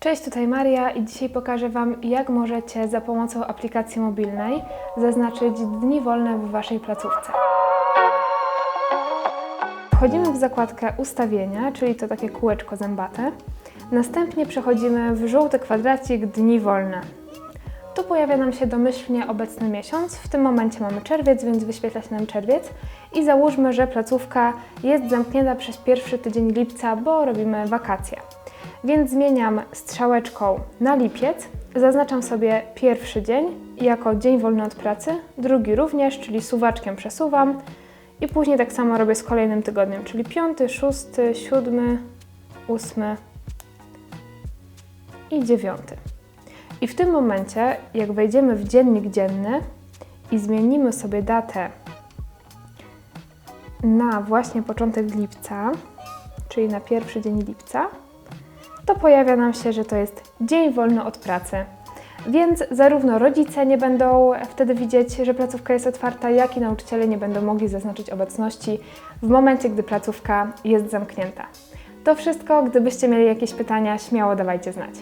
Cześć, tutaj Maria i dzisiaj pokażę Wam, jak możecie za pomocą aplikacji mobilnej zaznaczyć dni wolne w Waszej placówce. Wchodzimy w zakładkę Ustawienia, czyli to takie kółeczko zębate. Następnie przechodzimy w żółty kwadracik Dni wolne. Tu pojawia nam się domyślnie obecny miesiąc. W tym momencie mamy czerwiec, więc wyświetla się nam czerwiec. I załóżmy, że placówka jest zamknięta przez pierwszy tydzień lipca, bo robimy wakacje. Więc zmieniam strzałeczką na lipiec. Zaznaczam sobie pierwszy dzień jako dzień wolny od pracy, drugi również, czyli suwaczkiem przesuwam. I później tak samo robię z kolejnym tygodniem, czyli piąty, szósty, siódmy, ósmy i dziewiąty. I w tym momencie, jak wejdziemy w dziennik dzienny i zmienimy sobie datę na właśnie początek lipca, czyli na pierwszy dzień lipca, to pojawia nam się, że to jest dzień wolny od pracy. Więc zarówno rodzice nie będą wtedy widzieć, że placówka jest otwarta, jak i nauczyciele nie będą mogli zaznaczyć obecności w momencie, gdy placówka jest zamknięta. To wszystko. Gdybyście mieli jakieś pytania, śmiało dawajcie znać.